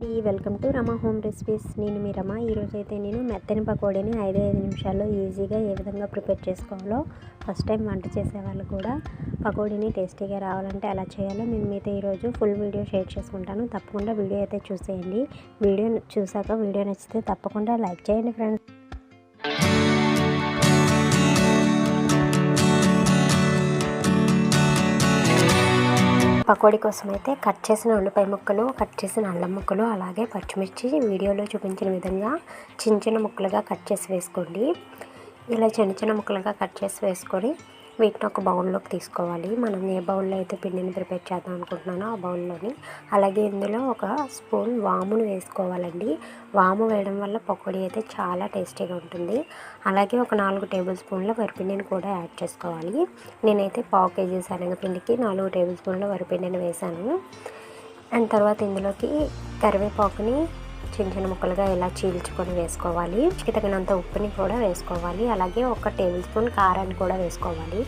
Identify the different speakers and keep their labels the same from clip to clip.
Speaker 1: Welcome to Rama home recipes. నేను మీ రమ. ఈరోజు అయితే నేను మెత్తని పకోడీని ఐదు ఐదు నిమిషాల్లో ఈజీగా ఏ విధంగా ప్రిపేర్ చేసుకోవాలో ఫస్ట్ టైం వంట చేసే వాళ్ళు కూడా పకోడీని టేస్టీగా రావాలంటే ఎలా చేయాలో నేను మీతో ఈరోజు ఫుల్ వీడియో షేర్ చేసుకుంటాను. తప్పకుండా వీడియో అయితే చూసేయండి. వీడియో చూసాక వీడియో నచ్చితే తప్పకుండా లైక్ చేయండి ఫ్రెండ్స్. పకోడీ కోసం అయితే కట్ చేసిన ఉల్లిపాయ ముక్కలు కట్ చేసిన అల్లం ముక్కలు అలాగే పచ్చిమిర్చి వీడియోలో చూపించిన విధంగా చిన్న చిన్న ముక్కలుగా కట్ చేసి వేసుకోండి. ఇలా చిన్న చిన్న ముక్కలుగా కట్ చేసి వేసుకొని వీటిని ఒక బౌల్లోకి తీసుకోవాలి. మనం ఏ బౌల్లో అయితే పిండిని ప్రిపేర్ చేద్దాం అనుకుంటున్నానో ఆ బౌల్లోని. అలాగే ఇందులో ఒక స్పూన్ వామును వేసుకోవాలండి. వాము వేయడం వల్ల పకోడీ అయితే చాలా టేస్టీగా ఉంటుంది. అలాగే ఒక నాలుగు టేబుల్ స్పూన్ల వరిపిండిని కూడా యాడ్ చేసుకోవాలి. నేనైతే పావు కేజీ శనగపిండికి నాలుగు టేబుల్ స్పూన్ల వరిపిండిని వేశాను. అండ్ తర్వాత ఇందులోకి కరివేపాకుని చిన్న చిన్న ముక్కలుగా ఇలా చీల్చుకొని వేసుకోవాలి. తగినంత ఉప్పుని కూడా వేసుకోవాలి. అలాగే ఒక టేబుల్ స్పూన్ కారాన్ని కూడా వేసుకోవాలి.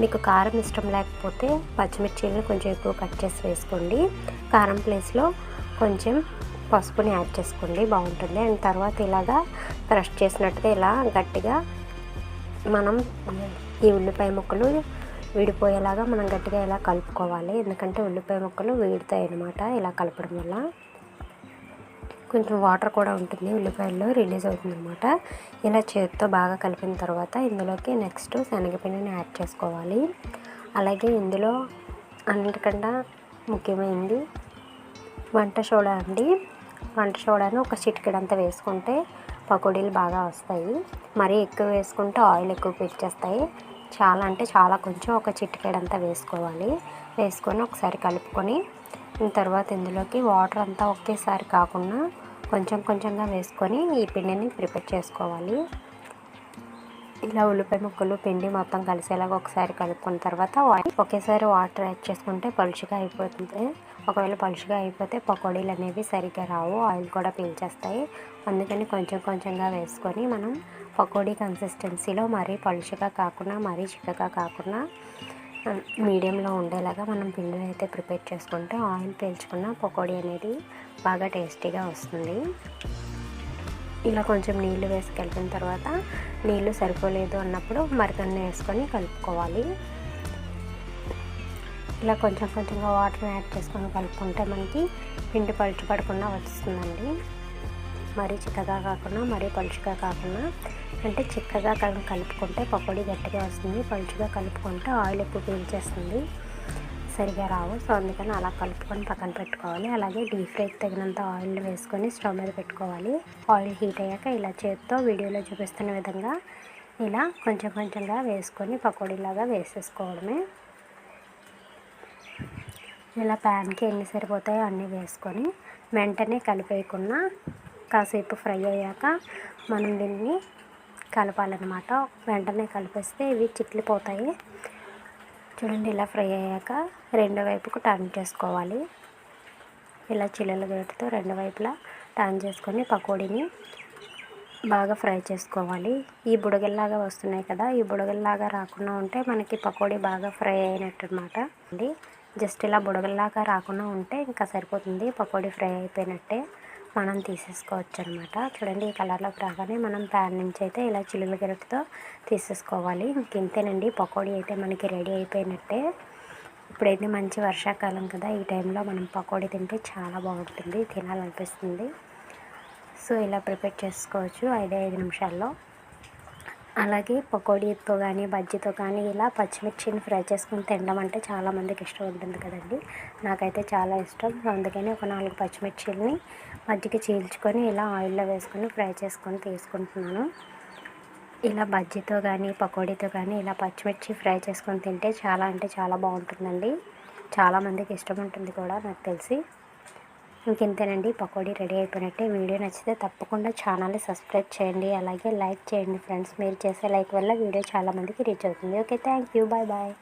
Speaker 1: మీకు కారం ఇష్టం లేకపోతే పచ్చిమిర్చిని కొంచెం ఎక్కువ కట్ చేసి వేసుకోండి. కారం ప్లేస్లో కొంచెం పసుపుని యాడ్ చేసుకోండి. బాగుంటుంది. అండ్ తర్వాత ఇలాగా క్రష్ చేసినట్టుగా ఇలా గట్టిగా మనం ఈ ఉల్లిపాయ ముక్కలు విడిపోయేలాగా మనం గట్టిగా ఇలా కలుపుకోవాలి. ఎందుకంటే ఉల్లిపాయ ముక్కలు వేడుతాయి అన్నమాట ఇలా కలపడం వల్ల కొంచెం వాటర్ కూడా ఉంటుంది ఉల్లిపాయల్లో రిలీజ్ అవుతుంది అనమాట ఇలా చేతితో బాగా కలిపిన తర్వాత ఇందులోకి నెక్స్ట్ శనగపిండిని యాడ్ చేసుకోవాలి. అలాగే ఇందులో అన్నిటికన్నా ముఖ్యమైనది వంట సోడా అండి. వంట సోడాను ఒక చిటికెడంతా వేసుకుంటే పకోడీలు బాగా వస్తాయి. మరీ ఎక్కువ వేసుకుంటే ఆయిల్ ఎక్కువ పీల్చేస్తాయి. చాలా అంటే చాలా కొంచెం ఒక చిటికెడంతా వేసుకోవాలి. వేసుకొని ఒకసారి కలుపుకొని తర్వాత ఇందులోకి వాటర్ అంతా ఒకేసారి కాకుండా కొంచెం కొంచెంగా వేసుకొని ఈ పిండిని ప్రిపేర్ చేసుకోవాలి. ఇలా ఉల్లిపాయ ముక్కలు పిండి మొత్తం కలిసేలాగా ఒకసారి కలుపుకున్న తర్వాత ఒకేసారి వాటర్ యాడ్ చేసుకుంటే పలుచుగా అయిపోతుంది. ఒకవేళ పలుచుగా అయిపోతే పకోడీలు అనేవి సరిగ్గా రావు ఆయిల్ కూడా పీల్చేస్తాయి. అందుకని కొంచెం కొంచెంగా వేసుకొని మనం పకోడీ కన్సిస్టెన్సీలో మరీ పలుచుగా కాకుండా మరీ చిక్కగా కాకుండా మీడియంలో ఉండేలాగా మనం పిండిని అయితే ప్రిపేర్ చేసుకుంటే ఆయిల్ పీల్చుకున్న పకోడీ అనేది బాగా టేస్టీగా వస్తుంది. ఇలా కొంచెం నీళ్ళు వేసి కలిపిన తర్వాత నీళ్ళు సరిపోలేదు అన్నప్పుడు మరికొన్ని వేసుకొని కలుపుకోవాలి. ఇలా కొంచెం కొంచెంగా వాటర్ యాడ్ చేసుకొని కలుపుకుంటే మనకి పిండి పలుచు పడకుండా వస్తుందండి. మరీ చిక్కగా కాకుండా మరీ పలుచుగా కాకుండా అంటే చిక్కగా కలుపుకుంటే పకోడీ గట్టిగా వస్తుంది. పలుచుగా కలుపుకుంటే ఆయిల్ ఎక్కువ పీల్చేస్తుంది సరిగా రావు. సో అందుకని అలా కలుపుకొని పక్కన పెట్టుకోవాలి. అలాగే డీప్ ఫ్రైకి తగినంత ఆయిల్ వేసుకొని స్టవ్ మీద పెట్టుకోవాలి. ఆయిల్ హీట్ అయ్యాక ఇలా చేతితో వీడియోలో చూపిస్తున్న విధంగా ఇలా కొంచెం కొంచెంగా వేసుకొని పకోడీలాగా వేసేసుకోవడమే. ఇలా ప్యాన్కి ఎన్ని సరిపోతాయో అన్నీ వేసుకొని వెంటనే కలిపేయకుండా కాసేపు ఫ్రై అయ్యాక మనం దీన్ని కలపాలన్నమాట. వెంటనే కలిపేస్తే ఇవి చిట్లిపోతాయి చూడండి ఇలా ఫ్రై అయ్యాక రెండో వైపుకు టర్న్ చేసుకోవాలి. ఇలా చిల్లల గేటుతో రెండు వైపులా టర్న్ చేసుకొని పకోడీని బాగా ఫ్రై చేసుకోవాలి. ఈ బుడగల్లాగా వస్తున్నాయి కదా ఈ బుడగల్లాగా రాకుండా ఉంటే మనకి పకోడీ బాగా ఫ్రై అయినట్టు అనమాట జస్ట్ ఇలా బుడగల్లాగా రాకుండా ఉంటే ఇంకా సరిపోతుంది. పకోడీ ఫ్రై అయిపోయినట్టే. మనం తీసేసుకోవచ్చు అనమాట చూడండి ఈ కలర్లోకి రాగానే మనం ప్యాన్ నుంచి అయితే ఇలా చిల్లుల గిరటితో తీసేసుకోవాలి. ఇంతేనండి పకోడీ అయితే మనకి రెడీ అయిపోయినట్టే. ఇప్పుడైతే మంచి వర్షాకాలం కదా ఈ టైంలో మనం పకోడీ తింటే చాలా బాగుంటుంది తినాలనిపిస్తుంది. సో ఇలా ప్రిపేర్ చేసుకోవచ్చు ఐదు ఐదు నిమిషాల్లో. అలాగే పకోడీతో కానీ బజ్జీతో కానీ ఇలా పచ్చిమిర్చిని ఫ్రై చేసుకుని తినడం అంటే చాలామందికి ఇష్టం ఉంటుంది కదండి. నాకైతే చాలా ఇష్టం. అందుకని ఒక నాలుగు పచ్చిమిర్చిని మజ్జిగ చీల్చుకొని ఇలా ఆయిల్లో వేసుకొని ఫ్రై చేసుకొని తీసుకుంటున్నాను. ఇలా బజ్జీతో కానీ పకోడీతో కానీ ఇలా పచ్చిమిర్చి ఫ్రై చేసుకొని తింటే చాలా అంటే చాలా బాగుంటుందండి. చాలామందికి ఇష్టం ఉంటుంది కూడా నాకు తెలిసి. ఇంకెంతేనండి పకోడీ రెడీ అయిపోయినట్టే. వీడియో నచ్చితే తప్పకుండా ఛానల్ని సబ్స్క్రైబ్ చేయండి. అలాగే లైక్ చేయండి ఫ్రెండ్స్. మీరు చేసే లైక్ వల్ల వీడియో చాలామందికి రీచ్ అవుతుంది. Okay thank you. Bye bye.